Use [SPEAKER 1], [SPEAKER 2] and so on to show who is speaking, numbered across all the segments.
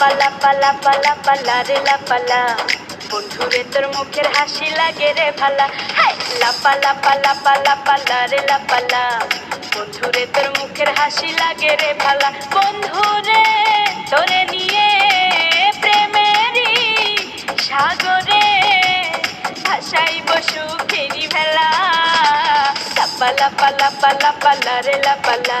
[SPEAKER 1] লাপা লাপা লারে লাপালা বন্ধুরে, তোর মুখের হাসি লাগে রে ভালা। হাই! লাপা লাপা পালা লাপা লারে লাপালা বন্ধুরে, তোর মুখের হাসি লাগে রে ভালা। বন্ধুরে, তোরে নিয়ে প্রেমেরই সাগরে ভাসাই বসু ফেরি ভেলা লাপা লাপা লাপা পালা লারে লাপালা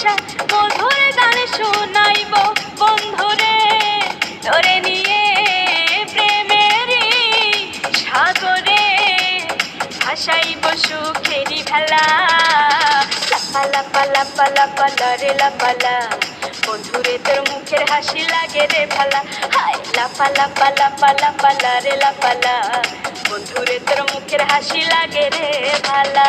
[SPEAKER 1] বৈশা মধুর গান শুনাইব, বন্ধুরে ধরে নিয়ে প্রেমেরই সাগরে ভাসাইব সুখেরি ভেলা। লাপা লাপা লাপা লাপা, লারে লাপালা বন্ধুরে তোর মুখের হাসি লাগে রে ভালা। হাই লাপা লাপা লাপা লাপা, লারে লাপালা বন্ধুরে তোর মুখের হাসি লাগে রে ভালা।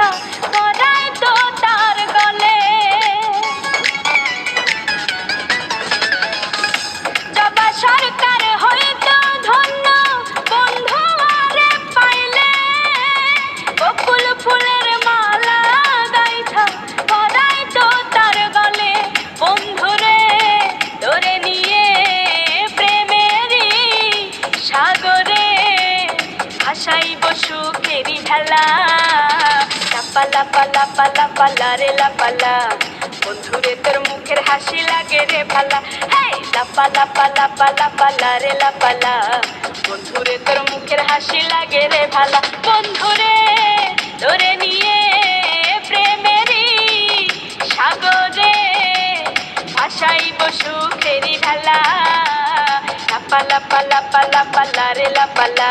[SPEAKER 1] Oh. ভাসাইব সুখেরি ভেলা লাপা লাপা লাপা লাপা লারে লাপালা বন্ধুরে, তোর মুখের হাসি লাগে রে ভালা হেই, লাপা লাপা লাপা লাপা লারে লাপালা বন্ধুরে, তোর মুখের হাসি লাগে রে ভালা বন্ধুরে ধরে নিয়ে প্রেমেরই সাগরে ভাসাইব সুখেরি ভেলা লাপা লাপা লাপা লাপা লারে লাপালা